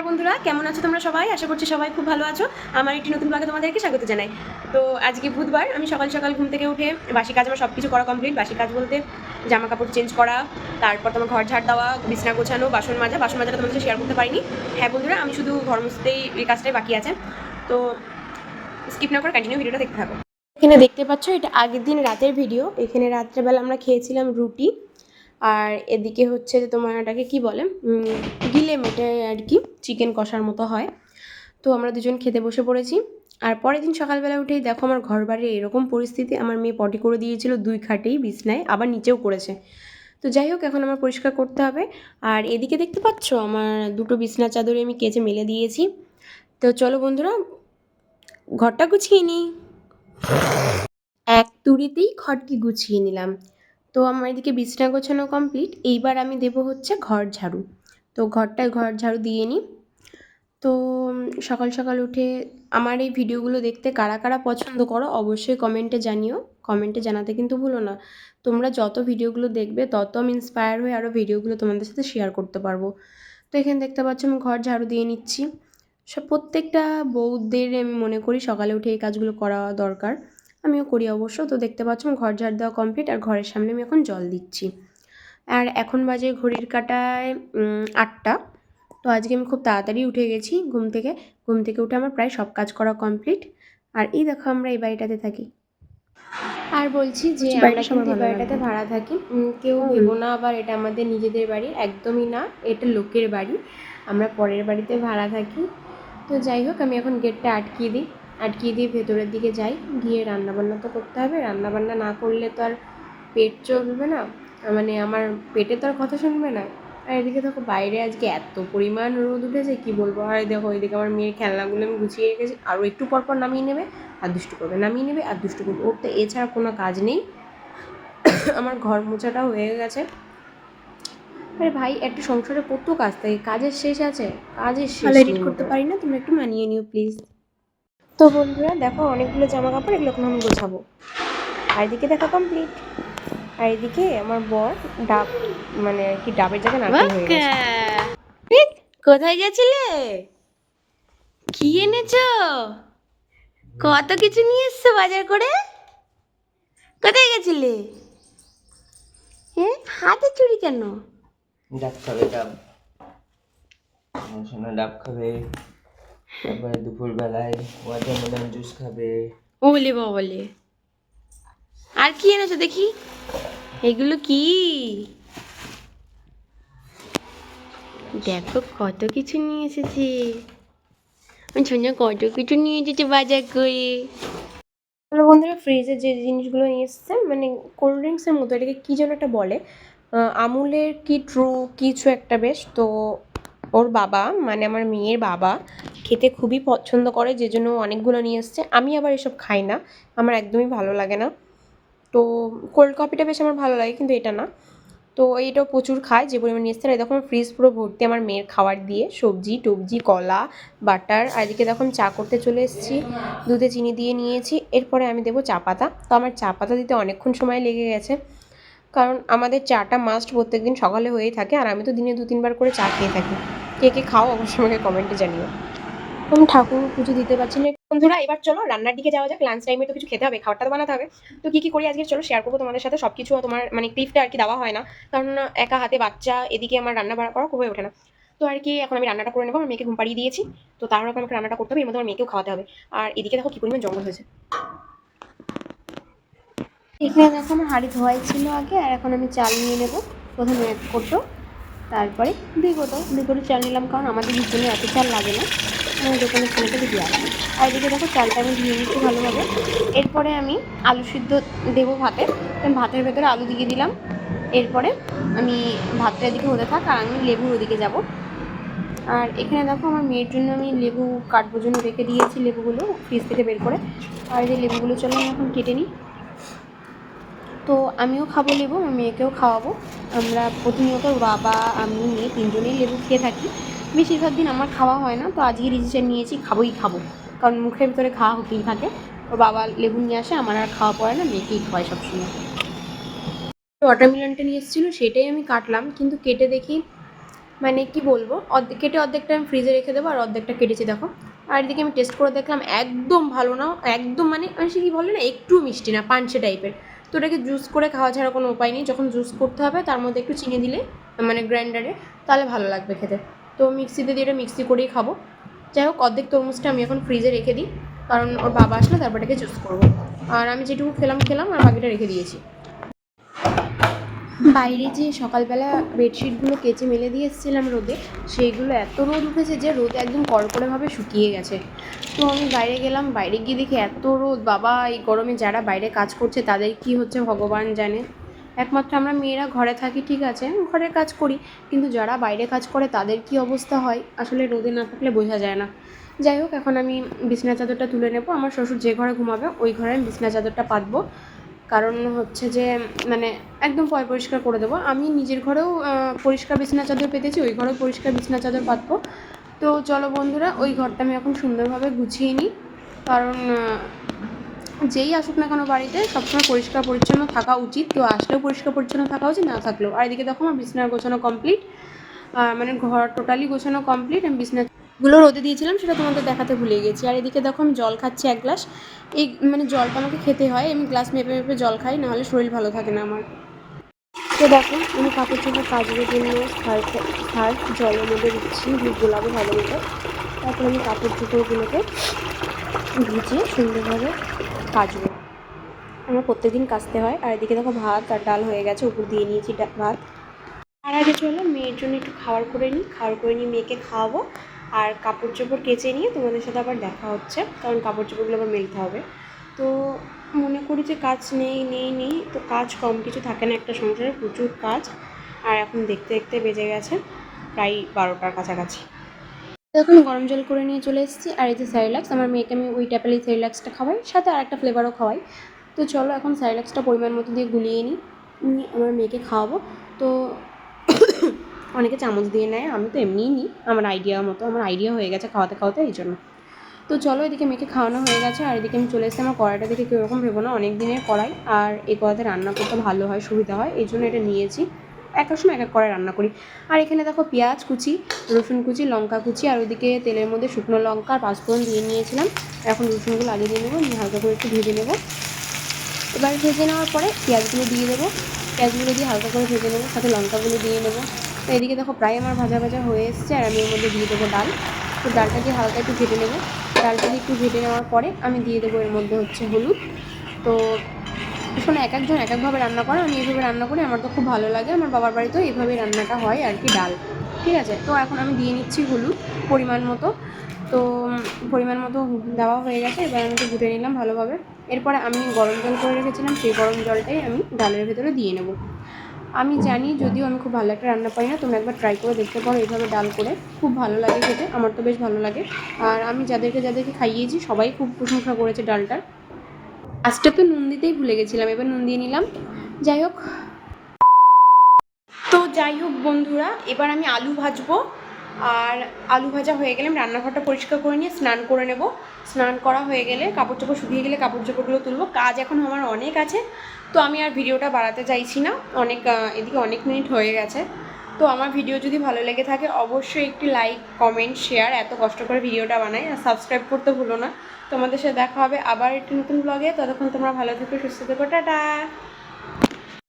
নমস্কার বন্ধুরা, কেমন আছো তোমরা সবাই? আশা করছি সবাই খুব ভালো আছো। আমার একটি নতুন ব্লগে তোমাদেরকে স্বাগত জানাই। তো আজকে বুধবার, আমি সকাল সকাল ঘুম থেকে উঠে বাসি কাজ, আমার সব কিছু করা কমপ্লিট বাসি কাজ বলতে জামা কাপড় চেঞ্জ করা, তারপর তোমার ঘর ঝাড় দেওয়া, বিছনা গোছানো, বাসন মাজা। বাসন মাজাটা তোমাদের শেয়ার করতে পারিনি। হ্যাঁ বন্ধুরা, আমি শুধু ঘর মুছতেই এই কাজটাই বাকি আছে। তো স্কিপ না করে কন্টিনিউ ভিডিওটা দেখতে থাকো। এখানে দেখতে পাচ্ছ, এটা আগের দিন রাতের ভিডিও এখানে রাত্রেবেলা আমরা খেয়েছিলাম রুটি। আর এদিকে হচ্ছে যে তোমার এটাকে কি বলে? গিলে মেটে আর কি চিকেন কষার মতো হয়। তো আমরা দুজন খেতে বসে পড়েছি। আর পরের দিন সকালবেলা উঠেই দেখো আমার ঘর বাড়ির এরকম পরিস্থিতি, আমার মেয়ে পটি করে দিয়েছিল দুই খাটেই বিছনায়, আবার নিচেও করেছে। তো যাই হোক, এখন আমার পরিষ্কার করতে হবে। আর এদিকে দেখতে পাচ্ছ, আমার দুটো বিছনা চাদরে আমি কেচে মেলে দিয়েছি। তো চলো বন্ধুরা, ঘরটা গুছিয়ে নিই। এক তুড়িতেই ঘরটি গুছিয়ে নিলাম। তো আমার এদিকে বিছনা গোছানো কমপ্লিট এইবার আমি দেব হচ্ছে ঘর ঝাড়ু। তো ঘরটায় ঘর ঝাড়ু দিয়ে নিই। তো সকাল সকাল উঠে আমার এই ভিডিওগুলো দেখতে কারা কারা পছন্দ করো অবশ্যই কমেন্টে জানিও। কমেন্টে জানাতে কিন্তু ভুলো না। তোমরা যত ভিডিওগুলো দেখবে, তত আমি ইন্সপায়ার হয়ে আরও ভিডিওগুলো তোমাদের সাথে শেয়ার করতে পারব। তো এখানে দেখতে পাচ্ছ আমি ঘর ঝাড়ু দিয়ে নিচ্ছি। সব প্রত্যেকটা বৌদের আমি মনে করি সকালে উঠে এই কাজগুলো করা দরকার। আমিও করি অবশ্য। তো দেখতে পাচ্ছ ঘর ঝাড় দেওয়া কমপ্লিট আর ঘরের সামনে আমি এখন জল দিচ্ছি। আর এখন বাজে ঘড়ির কাটায় আটটা। তো আজকে আমি খুব তাড়াতাড়ি উঠে গেছি ঘুম থেকে। ঘুম থেকে উঠে আমার প্রায় সব কাজ করা কমপ্লিট আর এই দেখো আমরা এই বাড়িটাতে থাকি। আর বলছি যে আমরা কিন্তু এই বাড়িটাতে ভাড়া থাকি। কেউ ভেবো না আবার এটা আমাদের নিজেদের বাড়ি একদমই না। এটা লোকের বাড়ি। আমরা পরের বাড়িতে ভাড়া থাকি। তো যাই হোক আমি এখন গেটটা আটকিয়ে দিই। আটকিয়ে দিয়ে ভেতরের দিকে যাই। গিয়ে রান্নাবান্না তো করতে হবে। রান্নাবান্না না করলে তো আর পেট চলবে না। মানে আমার পেটে তো আর কথা শুনবে না। আর এদিকে দেখো বাইরে আজকে এত পরিমাণ রোদ উঠেছে কি বলব? আর দেখো এদিকে আমার মেয়ের খেলনাগুলো আমি গুছিয়ে রেখেছি। আরও একটু পর পর নামিয়ে নেবে আর দুষ্টু করবে। নামিয়ে নেবে আর দুষ্টু করবে। ওর তো এছাড়া কোনো কাজ নেই। আমার ঘর মোছাটাও হয়ে গেছে। আরে ভাই একটা সংসারে কত কাজ থাকে? কাজের শেষ আছে। কাজের শেষ নেই করতে পারি না? তুমি একটু মানিয়ে নিও প্লিজ তো বন্ধুরা দেখো অনেকগুলো জামা কাপড় এগুলো এখন আমি গোছাবো। আর এদিকে দেখা কমপ্লিট আর এদিকে আমার বর ডাব মানে আর কি ডাবের জায়গায় নারকেল হয়ে গেছে। কোথায় গেছিলে? কি এনেছো? কত কিছু নিয়ে এসছো বাজার করে? কোথায় গেছিলে? হ্যাঁ হাতে চুরি কেন? ডাব খাবে ডাব। আমার সোনা ডাব খাবে। তারপরে দুপুরবেলায় ওয়াটারমেলন জুস খাবে। ওলে বাবলে। আর কি এনেছো দেখি? এগুলো কি? দেখো কত কিছু নিয়ে এসেছে। সোনা কত কিছু নিয়ে এসেছে বাজার করে। হ্যালো বন্ধুরা ফ্রিজে যে জিনিসগুলো নিয়ে এসছে মানে কোল্ড ড্রিঙ্কসের মতো এটাকে কী যেন একটা বলে? আমুলের কি ট্রু কিছু একটা বেশ তো ওর বাবা মানে আমার মেয়ের বাবা, খেতে খুবই পছন্দ করে, যে জন্য অনেকগুলো নিয়ে এসছে। আমি আবার এসব খাই না, আমার একদমই ভালো লাগে না। তো কোল্ড কফিটা বেশ আমার ভালো লাগে, কিন্তু এটা না। তো এইটাও প্রচুর খায়, যে পরিমাণ নিয়ে এসছে। দেখো আমার ফ্রিজ পুরো ভর্তি আমার মেয়ের খাবার দিয়ে, সবজি, টবজি, কলা বাটার আর এদিকে দেখো, আমি চা করতে চলে এসেছি, দুধে চিনি দিয়ে নিয়েছি। এরপরে আমি দেবো চা পাতা। তো আমার চা পাতা দিতে অনেকক্ষণ সময় লেগে গেছে। কারণ আমাদের চাটা মাস্ট প্রত্যেক দিন সকালে হয়েই থাকে আর আমি তো দিনে দু তিনবার করে চা খেয়ে থাকি। কে কে খাও অবশ্যই আমাকে কমেন্টে জানিও। আমি ঠাকুর পুজো দিতে পারছি না। বন্ধুরা, এবার চলো রান্নার দিকে যাওয়া যাক। লাঞ্চ টাইমে তো কিছু খেতে হবে, খাবারটা তো বানাতে হবে। তো কী কী করি আজকে চলো শেয়ার করব তোমাদের সাথে। সব কিছু তোমার মানে ক্লিপটা আর কি দেওয়া হয় না। কারণ একা হাতে বাচ্চা, এদিকে আমার রান্না বাড়া করা হয়ে ওঠে না। তো আর কি, এখন আমি রান্নাটা করে নেব। আমার মেয়েকে ঘুম পাড়িয়ে দিয়েছি। তো তারপর আমাকে রান্নাটা করতে হবে। এর মধ্যে আমার মেয়েকেও খাওয়াতে হবে। আর এদিকে দেখো কী পরিমাণ জঙ্গল হয়েছে। এখানে দেখো আমার হাঁড়ি ধোয়াই ছিল আগে, আর এখন আমি চাল নিয়ে নেব। প্রথমে এক কোটো, তারপরে দুই কোটো। দুই কোটো চাল নিলাম, কারণ আমাদের জন্য এত চাল লাগে না। আমি দোকানে ছেলেকে দিয়ে আসব আর এদিকে দেখো, চালটা আমি ধুয়ে নিচ্ছি ভালোভাবে। এরপরে আমি আলু সিদ্ধ দেবো ভাতে। ভাতের ভেতরে আলু দিয়ে দিলাম। এরপরে আমি ভাতটা এদিকে হতে থাক, আর আমি লেবুর ওদিকে যাব। আর এখানে দেখো, আমার মেয়ের জন্য আমি লেবু কাটবো জন্য রেখে দিয়েছি লেবুগুলো, ফ্রিজ থেকে বের করে। আর এই যে লেবুগুলো চলো আমি এখন কেটে নিই। তো আমিও খাব লেবু, আমার মেয়েকেও খাওয়াবো। আমরা প্রতিনিয়ত বাবা, আমি, মেয়ে তিনজনেই লেবু খেয়ে থাকি। বেশিরভাগ দিন আমার খাওয়া হয় না, তো আজকে ডিসিশন নিয়েছি খাবোই খাব। কারণ মুখের ভিতরে খাওয়া হতেই থাকে। ওর বাবা লেবু নিয়ে আসে, আমার আর খাওয়া পড়ে না, মেয়েকেই খাওয়াই সবসময়। ওয়াটারমেলনটা নিয়ে এসেছিল, সেটাই আমি কাটলাম। কিন্তু কেটে দেখি মানে কি বলব অর্ধেক কেটে অর্ধেকটা আমি ফ্রিজে রেখে দেবো, আর অর্ধেকটা কেটেছি, দেখো। আর এদিকে আমি টেস্ট করে দেখলাম, একদম ভালো না, একদম মানে মানে সে কি বলে না, একটু মিষ্টি না পাঞ্চে টাইপের তো এটাকে জুস করে খাওয়া ছাড়া কোনো উপায় নেই। যখন জুস করতে হবে, তার মধ্যে একটু চিনি দিলে মানে গ্রাইন্ডারে, তাহলে ভালো লাগবে খেতে। তো মিক্সিতে দিয়ে এটা মিক্সি করেই খাব। যাই হোক, অর্ধেক তরমুজটা আমি এখন ফ্রিজে রেখে দিই, কারণ ওর বাবা আসলে তারপর এটাকে জুস করব। আর আমি যেটুকু খেলাম খেলাম, আর বাকিটা রেখে দিয়েছি। বাইরে যে সকালবেলা বেডশিটগুলো কেচে মেলে দিয়ে এসেছিলাম রোদে, সেইগুলো এত রোদ উঠেছে যে রোদ একদম কড়কড়েভাবে শুকিয়ে গেছে। তো আমি বাইরে গেলাম, বাইরে গিয়ে দেখি এত রোদ, বাবা, এই গরমে যারা বাইরে কাজ করছে তাদের কি হচ্ছে ভগবান জানে। একমাত্র আমরা মেয়েরা ঘরে থাকি, ঠিক আছে ঘরের কাজ করি, কিন্তু যারা বাইরে কাজ করে তাদের কি অবস্থা হয়? আসলে রোদে না থাকলে বোঝা যায় না। যাই হোক, এখন আমি বিছনা চাদরটা তুলে নেব, আমার শ্বশুর যে ঘরে ঘুমাবে, ওই ঘরে আমি বিছনা চাদরটা পাতবো। কারণ হচ্ছে যে মানে একদম পয় পরিষ্কার করে দেবো। আমি নিজের ঘরেও পরিষ্কার বিছানা চাদর পেতেছি, ওই ঘরেও পরিষ্কার বিছানা চাদর পাতবো। তো চলো বন্ধুরা, ওই ঘরটা আমি এখন সুন্দরভাবে গুছিয়ে নিই। কারণ যেই আসুক না কেন বাড়িতে, সবসময় পরিষ্কার পরিচ্ছন্ন থাকা উচিত। তো আসলেও পরিষ্কার পরিচ্ছন্ন থাকা উচিত, না থাকলেও। আর এদিকে দেখো আমার বিছানা গোছানো কমপ্লিট মানে ঘর টোটালি গোছানো কমপ্লিট আমি বিছনা গুলো রোদে দিয়েছিলাম, সেটা তোমাদের দেখাতে ভুলে গেছি। আর এদিকে দেখো আমি জল খাচ্ছি এক গ্লাস। এই মানে জলটা আমাকে খেতে হয়, আমি গ্লাস মেপে মেপে জল খাই, নাহলে শরীর ভালো থাকে না আমার। তো দেখো, আমি কাপড় চোপড় কাচবো জন্য সার্ফ সার্ফ জলের মধ্যে দিচ্ছি গোলাপে ভালো মতো। তারপর আমি কাপড় চোপড়গুলোকে ভিজিয়ে সুন্দরভাবে কাচবো। আমার প্রত্যেকদিন কাচতে হয়। আর এদিকে দেখো ভাত আর ডাল হয়ে গেছে, উপর দিয়ে নিয়েছি ভাত। আর আগে চলো, মেয়ের জন্য একটু খাবার করে নিই। খাবার করে নিয়ে মেয়েকে খাওয়াবো। আর কাপড় চোপড় কেচে নিয়ে তোমাদের সাথে আবার দেখা হচ্ছে, কারণ কাপড় চোপড়গুলো আবার মেলতে হবে। তো মনে করি যে কাজ নেই নেই নেই, তো কাজ কম, কিছু থাকে না একটা সংসারে, প্রচুর কাজ, আর এখন দেখতে দেখতে বেজে গেছে, প্রায় বারোটার কাছাকাছি। এখন গরম জল করে নিয়ে চলে এসেছি, আর এই যে স্যারিলাক্স আমার মেয়েকে আমি ওই ট্যাপেলেই স্যারিলাক্সটা খাওয়াই, সাথে আর একটা ফ্লেভারও খাওয়াই। তো চলো এখন স্যারিলাক্সটা পরিমাণ মতো দিয়ে গুলিয়ে নিই আমার মেয়েকে খাওয়াবো। তো অনেকে চামচ দিয়ে নেয়, আমি তো এমনিই নিই। আমার আইডিয়া মতো, আমার আইডিয়া হয়ে গেছে খাওয়াতে খাওয়াতে, এই জন্য। তো চলো এদিকে মেয়েকে খাওয়ানো হয়ে গেছে, আর এদিকে আমি চলে এসেছি আমার কড়াইটা দেখে কীরকম ভেবো না, অনেক দিনের কড়াই, আর এই কড়াইতে রান্না করতে ভালো হয়, সুবিধা হয়, এই জন্য এটা নিয়েছি। এক এক সময় এক এক কড়াই রান্না করি। আর এখানে দেখো পেঁয়াজ কুচি, রসুন কুচি, লঙ্কা কুচি, আর ওদিকে তেলের মধ্যে শুকনো লঙ্কা আর পাঁচফোড়ন দিয়ে নিয়েছিলাম। এখন রসুনগুলো আগে দিয়ে নেব, নিয়ে হালকা করে একটু ভেজে নেব। এবার ভেজে নেওয়ার পরে পেঁয়াজগুলো দিয়ে দেবো। পেঁয়াজগুলো দিয়ে হালকা করে ভেজে নেব, সাথে লঙ্কাগুলো দিয়ে নেব। তো এদিকে দেখো প্রায় আমার ভাজা ভাজা হয়ে এসছে আর আমি এর মধ্যে দিয়ে দেবো ডাল। তো ডালটা দিয়ে হালকা একটু ভেজে নেব। ডালটা একটু ভেজে নেওয়ার পরে আমি দিয়ে দেবো এর মধ্যে হচ্ছে হলুদ। তো শোনো, এক একজন এক একভাবে রান্না করে, আমি এইভাবে রান্না করি, আমার তো খুব ভালো লাগে। আমার বাবার বাড়িতেও এইভাবেই রান্নাটা হয় আর কি ডাল। ঠিক আছে? তো এখন আমি দিয়ে নিচ্ছি হলুদ পরিমাণ মতো। তো পরিমাণ মতো দেওয়া হয়ে গেছে, এবার আমি ঘুটে নিলাম ভালোভাবে। এরপরে আমি গরম জল করে রেখেছিলাম, সেই গরম জলটাই আমি ডালের ভেতরে দিয়ে নেব। আমি জানি যদিও আমি খুব ভালো একটা রান্না পাই না তুমি একবার ট্রাই করে দেখতে পারো এইভাবে ডাল করে। খুব ভালো লাগে খেতে, আমার তো বেশ ভালো লাগে। আর আমি যাদেরকে যাদেরকে খাইয়েছি, সবাই খুব প্রশংসা করেছে ডালটার। আজটা তো নুন দিতেই ভুলে গেছিলাম, এবার নুন দিয়ে নিলাম। যাই হোক। তো যাই হোক বন্ধুরা, এবার আমি আলু ভাজবো। আর আলু ভাজা হয়ে গেলে আমি রান্নাঘরটা পরিষ্কার করে নিয়ে স্নান করে নেব। স্নান করা হয়ে গেলে কাপড় চোপড় শুকিয়ে গেলে কাপড় চোপড়গুলো তুলবো। কাজ এখন আমার অনেক আছে, তো আমি আর ভিডিওটা বাড়াতে চাইছি না। অনেক এদিকে অনেক মিনিট হয়ে গেছে। তো আমার ভিডিও যদি ভালো লেগে থাকে, অবশ্যই একটি লাইক, কমেন্ট, শেয়ার, এত কষ্ট করে ভিডিওটা বানাই। আর সাবস্ক্রাইব করতে ভুলো না। তোমাদের সাথে দেখা হবে আবার একটি নতুন ব্লগে ততক্ষণ তোমরা ভালো থেকো, সুস্থ থেকো। টাটা!